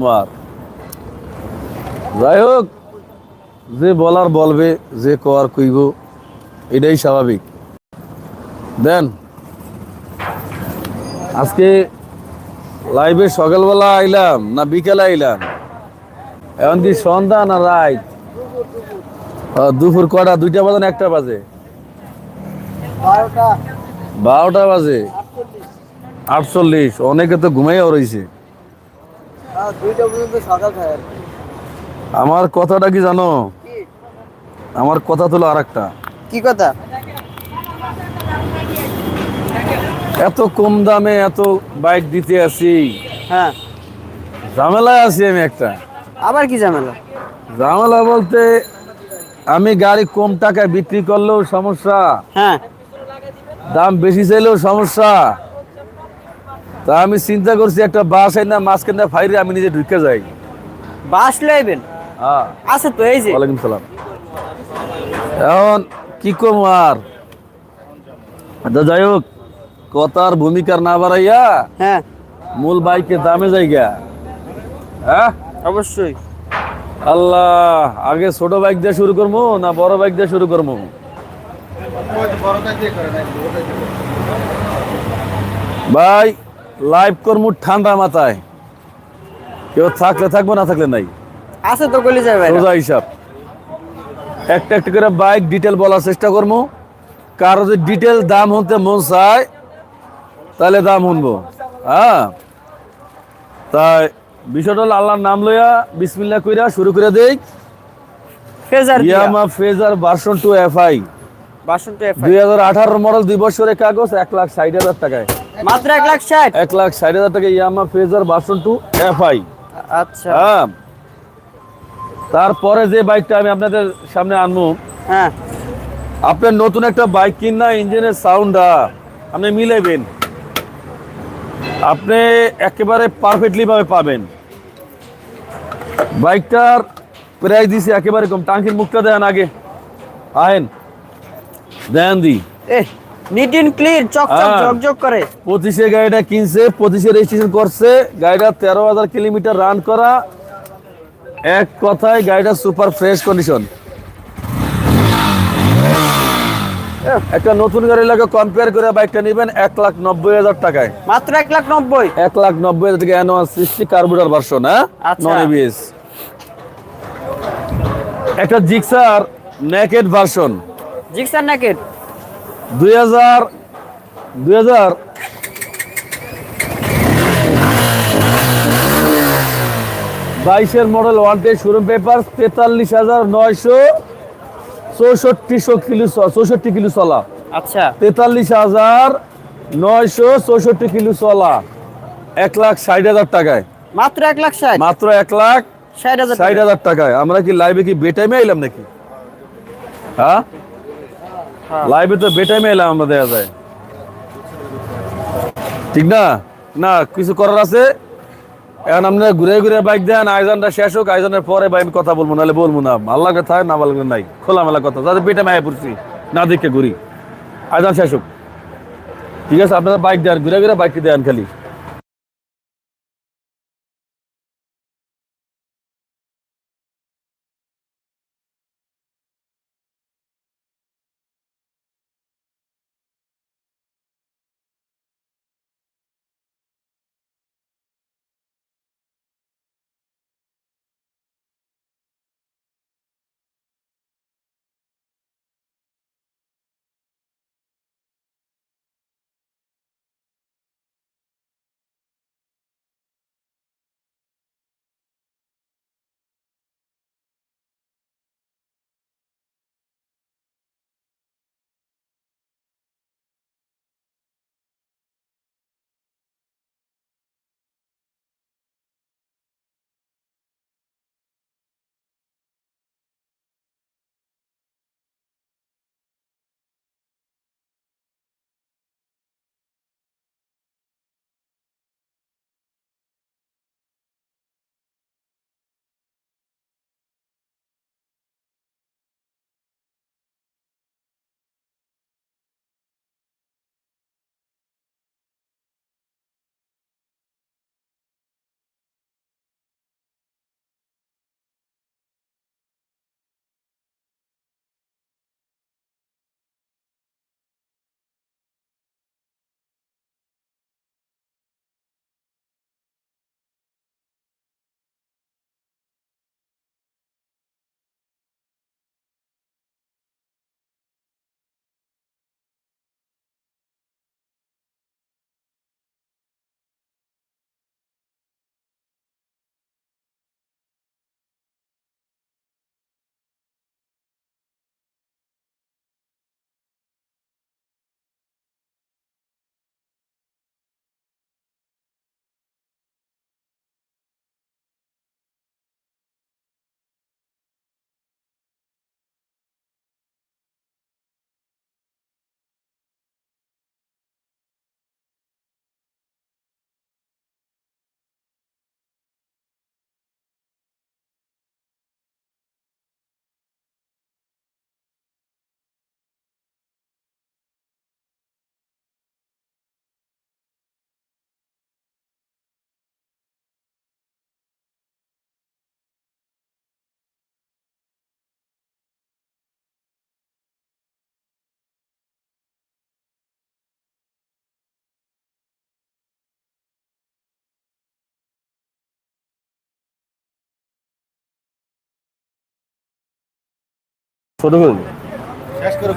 আমার যাই হোক, যে বলার বলবে, যে কর কইব, এটাই স্বাভাবিক। দেন, আজকে লাইভে সকালবেলা আইলাম না বিকেলে আইলাম? এখন কি সন্ধ্যা না রাত? দুপুর কটা? দুইটা বাজে না একটা বাজে? বারোটা। বাজে। আটচল্লিশ। অনেকে তো ঘুমাইও রয়েছে দুইটা পর্যন্ত সকাল খায় আমার কথাটা কি জানো? আমার কথা হলো আর একটা কি কথা? এত কম দামে এত বাইক দিতে আসি। হ্যাঁ। ঝামেলায় আছি আমি একটা। আবার কি ঝামেলা? ঝামেলা বলতে আমি গাড়ি কম টাকায় বিক্রি করলেও সমস্যা। হ্যাঁ। দাম বেশি চাইলেও সমস্যা। তা আমি চিন্তা করছি একটা বাস আই না মাঝখানে ফাইরে আমি নিজে ঢুকে যাই। বাস লাইবেন? হ্যাঁ। আছে তো এই যে। ওয়ালাইকুম সালাম। এখন কি কম আর? আচ্ছা, যাই হোক কথার ভূমিকার না বাড়াইয়া হ্যাঁ। মূল বাইকের দামে জায়গা হ্যাঁ? অবশ্যই। আল্লাহ আগে ছোট বাইক দিয়ে শুরু করব না বড় বাইক দিয়ে শুরু করব ভাই লাইভ করব ঠান্ডা মাথায়। কেউ থাকলে থাকব না থাকলে নাই। আছে তো গলি যাবে সোজা হিসাব। একটা একটা করে বাইক ডিটেল বলার চেষ্টা করব। কারও যদি ডিটেল দাম হতে মন চায় তাহলে দাম শুনব। হ্যাঁ? তাই বিষয়টা হলো আল্লাহর নাম লইয়া বিসমিল্লাহ কইরা শুরু করে দেই। Fazer Yamaha Fazer version two FI বাসন তো দুই হাজার আঠারো মডেল দুই বছরের কাগজ এক লাখ ষাট হাজার টাকায়। মাত্র এক লাখ ষাট? এক লাখ ষাট হাজার টাকা Yamaha Fazer version two FI আচ্ছা। হ্যাঁ। তারপরে যে বাইকটা আমি আপনাদের সামনে আনব হ্যাঁ। আপনার নতুন একটা বাইক কিনা ইঞ্জিনের সাউন্ডটা আপনি মিলাইবেন। আপনি একেবারে পারফেক্টলি ভাবে পাবেন। বাইকটার প্রাইস দিছে একেবারে কম। টাঙ্কির মুখটা দেন আগে। আহেন দেন দি। এ নিট ইন ক্লিন চকচক। ঝকঝক করে। পঁচিশে গাড়িটা কিনছে পঁচিশে রেজিস্ট্রেশন করছে। গাড়িটা তেরো হাজার কিলোমিটার রান করা। এক কথায় গাড়িটা সুপার ফ্রেশ কন্ডিশন একটা নতুন গাড়ি লাগে কম্পেয়ার করে বাইকটা নেবেন এক লাখ নব্বই হাজার টাকায়। মাত্র এক লাখ নব্বই। এক লাখ নব্বই হাজার টাকা অ্যানুয়াল সিক্সটি কার্বোটার ভার্সন হ্যাঁ? আচ্ছা। নন এবিএস একটা Gixxer naked version Gixxer naked দুই হাজার দুই হাজার। বাইশের মডেল ওয়ান্টেড শোরুম পেপার তেতাল্লিশ হাজার নয়শো চৌষট্টিশো কিলো চৌষট্টি কিলো চলা। আচ্ছা। তেতাল্লিশ হাজার নয়শো চৌষট্টি কিলো চলা। এক লাখ ষাট হাজার টাকায়। মাত্র এক লাখ ষাট? মাত্র এক লাখ ষাট হাজার ষাট হাজার টাকায়। আমরা কি লাইভে কি বেটাইমে এলাম নাকি? হ্যাঁ। লাইভে তো বেটাই মেলা আমরা দেখা যায়। ঠিক না? না, কিছু করার আছে? এখন আপনি ঘুরে ঘুরে বাইক দেন, আয়োজনটা শেষ হোক, আয়োজনের পরে আমি কথা বলব, নাহলে বলব না। ভালো লাগে থাকে, না লাগে নাই। খোলামেলা কথা। যাতে বেটা মায়ে পড়ছি, না দেখে ঘুরি। আয়োজন শেষ হোক। ঠিক আছে, আপনারা বাইক দেন, ঘুরে ঘুরে বাইক দেন খালি। ছোট করে দিন। শেষ করুক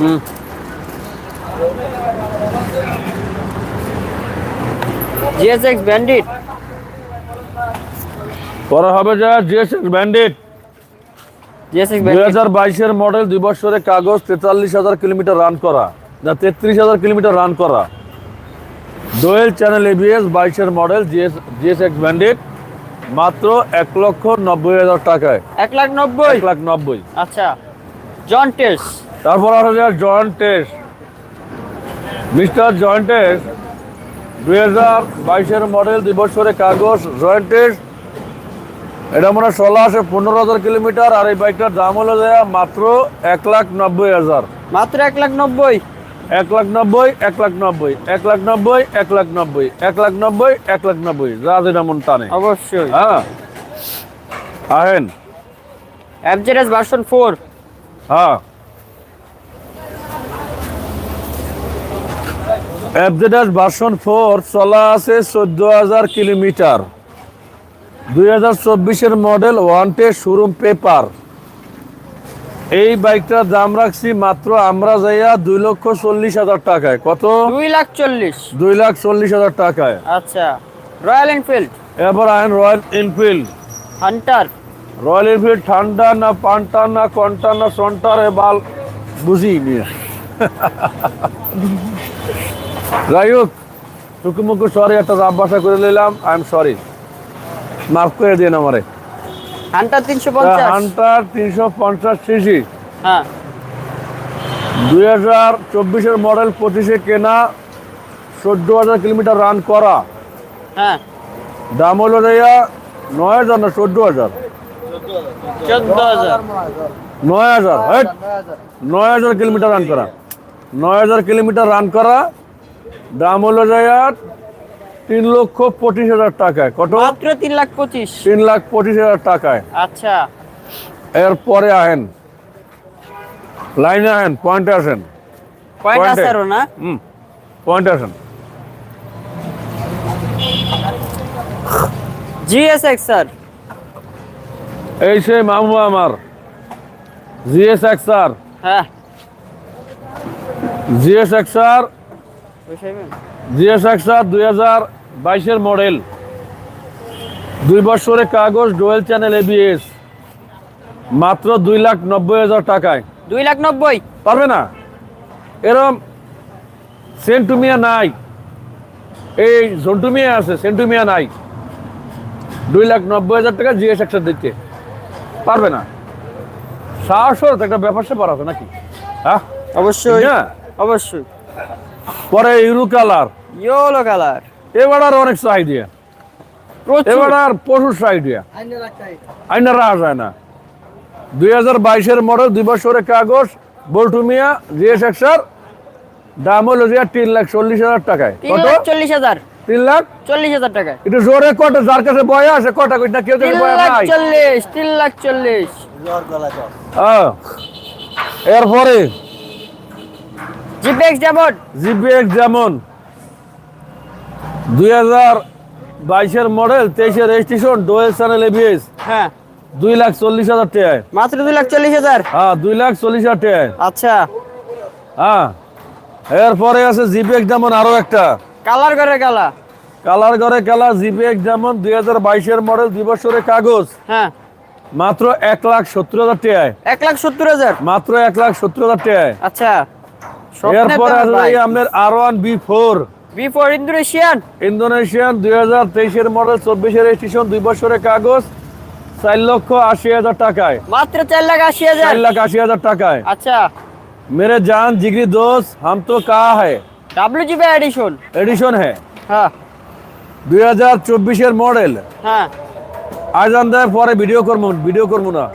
দেন জিএসএক্স ব্যান্ডিট পরে হবে যা জিএসএক্স জিএসএক্স দুই হাজার বাইশের মডেল দুই বছরের কাগজ তেতাল্লিশ হাজার কিলোমিটার রান করা। না তেত্রিশ হাজার কিলোমিটার রান করা। দোয়েল চ্যানেল এবিএস বাইশের মডেল জিএস জিএসএক্স ব্যান্ডেড মাত্র এক লক্ষ নব্বই হাজার টাকায়। এক লাখ নব্বই? এক লাখ নব্বই। আচ্ছা। জন টেস্ট তারপর আসা যায় joint test. Mister joint test দুই হাজার বাইশের মডেল দুই বছরের কাগজ জয়েন্ট টেস্ট। এটা মনে হয় ষোলো আসে পনেরো হাজার কিলোমিটার আর এই বাইকটার দাম হলো যায় মাত্র এক লাখ নব্বই হাজার। মাত্র এক লাখ নব্বই? এক লাখ নব্বই এক লাখ নব্বই এক লাখ নব্বই এক লাখ নব্বই এক লাখ নব্বই এক লাখ নব্বই যা যেটা মন টানে অবশ্যই। হ্যাঁ। আহেন। এফজেডএস ভার্সন ফোর হ্যাঁ। এফজেডাস ভার্সন ফোর চলা আছে চোদ্দ হাজার কিলোমিটার। দুই হাজার চব্বিশের মডেল ওয়ান্টে শোরুম পেপার এই বাইকটার দাম রাখছি মাত্র আমরা যাইয়া দুই লক্ষ চল্লিশ হাজার টাকায়। কত? দুই লাখ চল্লিশ। দুই লাখ চল্লিশ হাজার টাকায়। আচ্ছা। রয়্যাল এনফিল্ড এবার আইন Royal Enfield Hunter Royal Enfield ঠান্ডা না পান্টার না কন্টার না সন্টার এ বাল বুঝি নিয়ে যাই হোক টুকুমুকু সরি একটা রাব বাসা করে নিলাম। আই এম সরি মাফ করে দিন আমারে। হান্টার তিনশো পঞ্চাশ। হান্টার তিনশো পঞ্চাশ সিসি। হ্যাঁ। দুই হাজার চব্বিশের মডেল পঁচিশে কেনা চোদ্দ হাজার কিলোমিটার রান করা। হ্যাঁ। দাম হলো যাইয়া নয় হাজার না চোদ্দ হাজার? নয় হাজার। নয় হাজার কিলোমিটার রান করা। নয় হাজার কিলোমিটার রান করা দাম হলো যাইয়া তিন লক্ষ পঁচিশ হাজার টাকায়। কত? মাত্র তিন লাখ পঁচিশ। তিন লাখ পঁচিশ হাজার টাকায়। আচ্ছা। এরপরে আহেন। লাইনে আহেন পয়েন্টে আসেন। পয়েন্ট। আরও না? হুম পয়েন্টে আসেন। GSX sir. এই সেই মামু আমার। জিএস এক্সার হ্যাঁ। জিএস এক্সার বসাইবেন জিএস এক্সার দুই হাজার বাইশের মডেল। দুই বছরের কাগজ ডোয়েল চ্যানেল এবিএস মাত্র দুই লাখ নব্বই হাজার টাকায়। দুই লাখ নব্বই। পারবে না? এরম সেন্টুমিয়া নাই। এই জন্টুমিয়া আছে সেন্টুমিয়া নাই। দুই লাখ নব্বই হাজার টাকা জিএস একসাথে দিচ্ছে। পারবে না? সাহসর একটা ব্যাপার স্যাপার আছে নাকি? হ্যাঁ? অবশ্যই। হ্যাঁ। অবশ্যই। পরে ইউরো কালার। Yellow colour. এবার আর অনেক চাই এবার আর পশুর সাইডিয়া আইনা রাখা যায় না। দুই হাজার বাইশের মডেল দুই বছরের কাগজ বল্টুমিয়া জিএস এক্সার। দাম হলো যে তিন লাখ চল্লিশ হাজার টাকায়। কত? চল্লিশ হাজার। তিন লাখ? চল্লিশ হাজার টাকা একটু জোরে কত? যার কাছে বয়া আছে কটা কইটা কেউ তিন লাখ নাই চল্লিশ তিন লাখ চল্লিশ। হ্যাঁ। এরপরে জিপেক্স যেমন। জিপিএক্স যেমন। দুই হাজার বাইশের মডেল তেইশের রেজিস্ট্রেশন ডোয়েল চ্যানেল এবিএস হ্যাঁ। দুই লাখ চল্লিশ হাজার টাকায়। মাত্র দুই লাখ চল্লিশ হাজার? হ্যাঁ দুই লাখ চল্লিশ হাজার টাকায়। আচ্ছা। হ্যাঁ এরপরে আছে জিপিএক্স যেমন আরও একটা। কালার করে কালা কালার ঘরে কালার জিপিএক্স যেমন দুই হাজার বাইশের মডেল দুই বছরের কাগজ। হ্যাঁ। মাত্র এক লাখ সত্তর হাজার টাকায়। এক লাখ সত্তর হাজার? মাত্র এক লাখ সত্তর হাজার টাকায়। আচ্ছা। এরপরে আছে এই আপনার আর one B four B four Indonesian Indonesian দুই হাজার তেইশের মডেল চব্বিশের রেজিস্ট্রেশন দুই বছরের কাগজ চার লক্ষ আশি হাজার টাকায় মাত্র চার লাখ আশি হাজার চার লাখ আশি হাজার টাকায় আচ্ছা मेरे जान जिगरी दोस्त हम तो कहा है ডাব্লিউ জিবি এডিশন एडिशन है হ্যাঁ দুই হাজার চব্বিশের মডেল হ্যাঁ আজ আন্দায় পরে ভিডিও করবো ভিডিও করবো না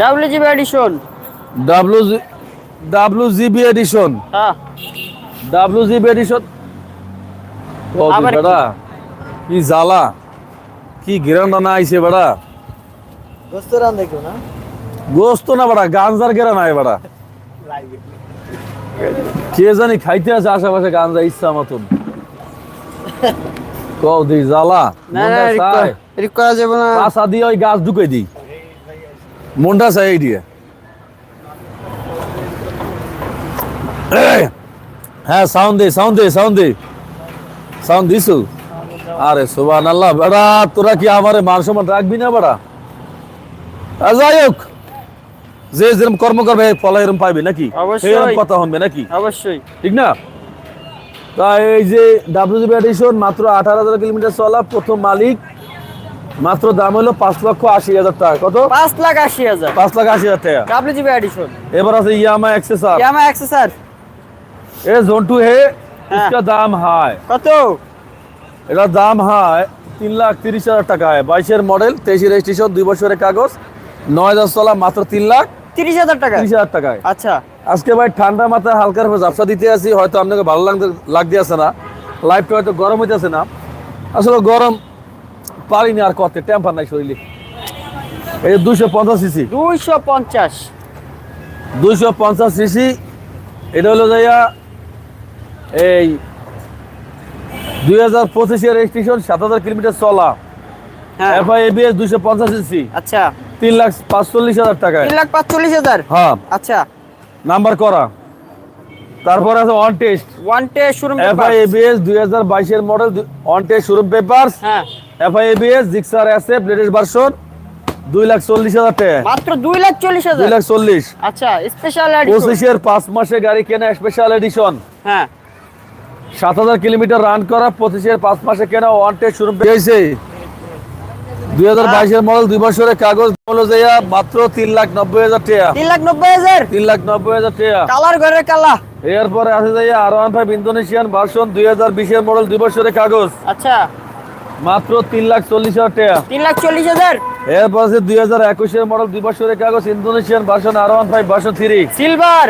W GB edition W W GB edition হ্যাঁ। ডাব্লু জিবি এডিশন আবার কি? বেড়া কি জ্বালা? কি গিরান্ডা না আইছে বেড়া দোস্ত রান দেখো না? গোস্ত না বেড়া গাঞ্জার গেরা নাই বেড়া কে জানি খাইতে আছে আশেপাশে গাঞ্জা ইচ্ছা মতন। কও দি জ্বালা। না না রিক করা যাবে না। দিয়ে ওই গাছ ঢুকে দিই মনটা চাই দিয়ে। হ্যাঁ সাউন্ড দে সাউন্ড দে সাউন্ড দে। সাউন্ড দিছু? আরে সুবান আল্লাহ বেড়া তোরা কি আমারে মান সম্মান রাখবি না বেড়া? যাই হোক যে যেরকম কর্ম করবে ফল এরকম পাইবে নাকি? অবশ্যই। এরকম কথা হবে নাকি? অবশ্যই। ঠিক না? তা এই যে ডাব্লিউজিবি এডিশন মাত্র আঠারো হাজার কিলোমিটার চলা প্রথম মালিক। মাত্র দাম হলো পাঁচ লক্ষ আশি হাজার টাকা কত পাঁচ লাখ আশি হাজার পাঁচ লাখ আশি হাজার টাকা ডাব্লিউ জিবি এডিশন এবার আছে ইয়ামা এক্সেসার ইয়ামা এক্সেসার এ জন্টু হে হ্যাঁ। इसका দাম হয় কত এটা দাম হয় তিন লাখ তিরিশ হাজার টাকা হয় বাইশের মডেল তেইশের রেজিস্ট্রেশন দুই বছরের কাগজ নয় দশ তলা মাত্র তিন লাখ তিরিশ হাজার টাকা তিরিশ হাজার টাকায় আচ্ছা আজকে ভাই ঠান্ডা মাথায় হালকার উপর ঝাপসা দিতে আছি হয়তো আপনাকে ভালো লাগতে লাগতে আছে না লাইফটা হয়তো গরম হইতেছে না আসলে গরম পারিনি আর করতে টেম্পার নাই শরীরে। এই দুশো পঞ্চাশ সিসি দুইশো পঞ্চাশ। দুইশো পঞ্চাশ সিসি এটা হলো যাইয়া এই দুই হাজার পঁচিশের রেজিস্ট্রেশন সাত হাজার কিলোমিটার চলা। হ্যাঁ। এফআই এবিএস দুইশো পঞ্চাশ সিসি আচ্ছা। তিন লাখ পাঁচচল্লিশ হাজার টাকায়। তিন লাখ পাঁচচল্লিশ হাজার? হ্যাঁ। আচ্ছা। নাম্বার করা। তারপর আছে অন টেস্ট ওয়ান টে শোরুম এফআই এবিএস দুই হাজার বাইশের model on test showroom paper হ্যাঁ। FI ABS Gixxer SF latest version দুই লাখ চল্লিশ হাজার টাকা। মাত্র দুই লাখ চল্লিশ দুই লাখ চল্লিশ। আচ্ছা স্পেশাল পঁচিশের পাঁচ মাসে গাড়ি কেনা স্পেশাল এডিশন হ্যাঁ। সাত হাজার কিলোমিটার রান করা পঁচিশের পাঁচ মাসে কেনা ওয়ান টেস্ট শুরু পেয়েছে দুই হাজার বাইশের মডেল দুই বছরের কাগজ হলো মাত্র তিন লাখ নব্বই হাজার টাকা। তিন লাখ নব্বই হাজার? তিন লাখ নব্বই হাজার টাকা। কালার ঘরের কালা। এরপরে আছে যে R one five Indonesian version দুই হাজার বিশের মডেল দুই বছরের কাগজ। আচ্ছা। মাত্র তিন লাখ চল্লিশ হাজার টাকা। তিন লাখ চল্লিশ হাজার? এরপর আছে দুই হাজার একুশের মডেল দুই বছরের কাগজ Indonesian version R one five version three silver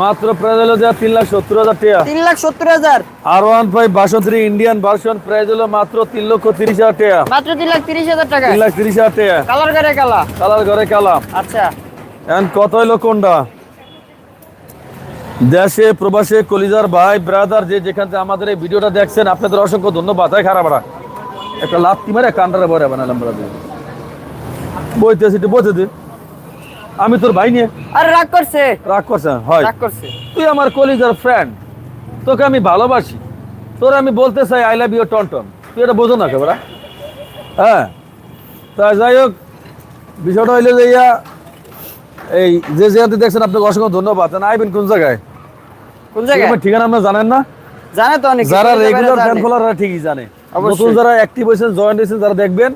মাত্র প্রাইস হলো যে তিন লাখ সত্তর হাজার টাকা। তিন লাখ সত্তর হাজার? R one five version three Indian version price হলো মাত্র তিন লক্ষ তিরিশ হাজার টাকা। মাত্র তিন লাখ তিরিশ হাজার টাকা তিন লাখ তিরিশ হাজার টাকা। কালার ঘরের কালা? কালার ঘরে কালাম আচ্ছা। এখন কত হইল কোনটা? দেশে প্রবাসে কলিজার ভাই ব্রাদার যে যেখান থেকে আমাদের এই ভিডিওটা দেখছেন আপনাদের অসংখ্য ধন্যবাদ। হয় খারাপ একটা কি মারে কান্ডারে বরে বানালাম ব্রাদার বইতে সেটি বইতে দিন আমি তোর ভাই নিয়ে। আরে রাগ করছে। রাগ করছে হয়। রাগ করছে। তুই আমার কলিজার ফ্রেন্ড তোকে আমি ভালোবাসি। তোর আমি বলতে চাই আই লাভ ইউ টনটন তুই এটা বোঝো না কেবরা হ্যাঁ। তা যাই হোক বিষয়টা হইলে যে ইয়া এই যে জায়গাতে দেখছেন আপনাকে অসংখ্য ধন্যবাদ। আর আইবেন কোন জায়গায়? কোন জায়গায়? ঠিকানা আপনার জানেন না? জানে তো অনেক। যারা রেগুলার ফ্যান ফলোয়াররা ঠিকই জানে। নতুন যারা অ্যাক্টিভ হয়েছেন জয়েন্ট হয়েছেন যারা দেখবেন।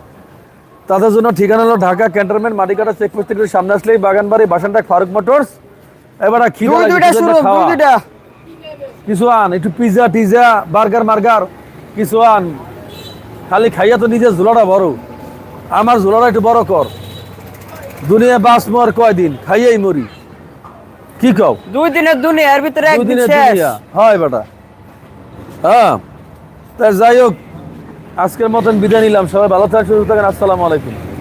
তাদের জন্য ঠিকানা হলো ঢাকা ক্যান্টনমেন্ট মাটিকাটা চেকপোস্ট থেকে সামনে আসলেই বাগানবাড়ি বাসানটাক ফারুক মোটরস। এবার দুই কিছু দুই আন একটু পিজা টিজা বার্গার মার্গার কিছু আন খালি খাইয়া তো নিজের ঝোলাটা বড় আমার ঝোলাটা একটু বড় কর। দুনিয়া বাস মর কয়দিন? খাইয়াই মরি। কি কও? দুই দিনের দুনিয়া এর ভিতরে একদিন দুদিনের শেষ। দুনিয়া। হয় বেটা। হ্যাঁ। তা যাই হোক আজকের মতন বিদায় নিলাম। সবাই ভালো থাকেন সুস্থ থাকেন আসসালামু আলাইকুম।